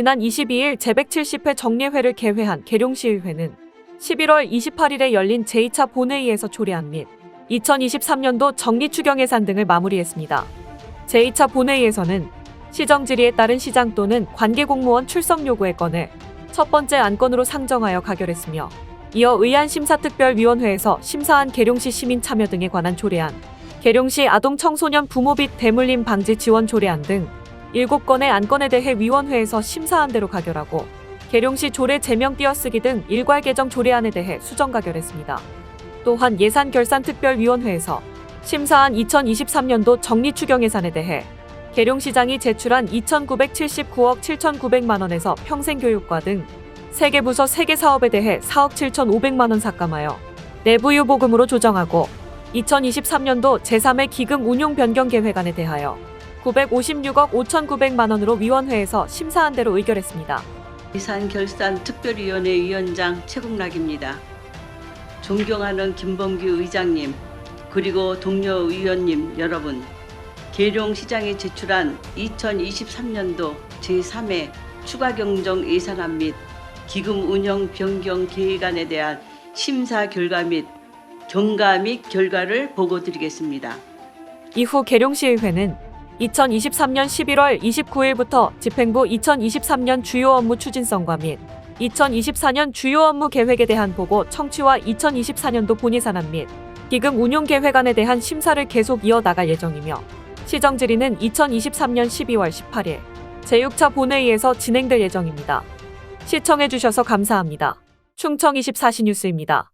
지난 22일 제170회 정례회를 개회한 계룡시의회는 11월 28일에 열린 제2차 본회의에서 초래한 및 2023년도 정리추경 예산 등을 마무리했습니다. 제2차 본회의에서는 시정 질의에 따른 시장 또는 관계 공무원 출석 요구의 건을 첫 번째 안건으로 상정하여 가결했으며 이어 의안심사특별위원회에서 심사한 계룡시 시민 참여 등에 관한 조례안, 계룡시 아동 청소년 부모 빚 대물림 방지 지원 조례안 등 7건의 안건에 대해 위원회에서 심사한 대로 가결하고 계룡시 조례 제명 띄어쓰기 등 일괄 개정 조례안에 대해 수정 가결했습니다. 또한 예산결산특별위원회에서 심사한 2023년도 정리추경 예산에 대해 계룡시장이 제출한 2,979억 7,900만 원에서 평생교육과 등 세개 부서 세개 사업에 대해 4억 7,500만 원 삭감하여 내부유 보금으로 조정하고 2023년도 제3회 기금 운용 변경 계획안에 대하여 956억 5,900만 원으로 위원회에서 심사한 대로 의결했습니다. 예산결산특별위원회 위원장 최국락입니다. 존경하는 김범규 의장님, 그리고 동료 의원님 여러분, 계룡시장이 제출한 2023년도 제3회 추가경정 예산안 및 기금 운영 변경 계획안에 대한 심사 결과 및 경과 및 결과를 보고 드리겠습니다. 이후 계룡시의회는 2023년 11월 29일부터 집행부 2023년 주요 업무 추진성과 및 2024년 주요 업무 계획에 대한 보고 청취와 2024년도 본예산안 및 기금 운용 계획안에 대한 심사를 계속 이어나갈 예정이며 시정 질의는 2023년 12월 18일 제6차 본회의에서 진행될 예정입니다. 시청해주셔서 감사합니다. 충청24시 뉴스입니다.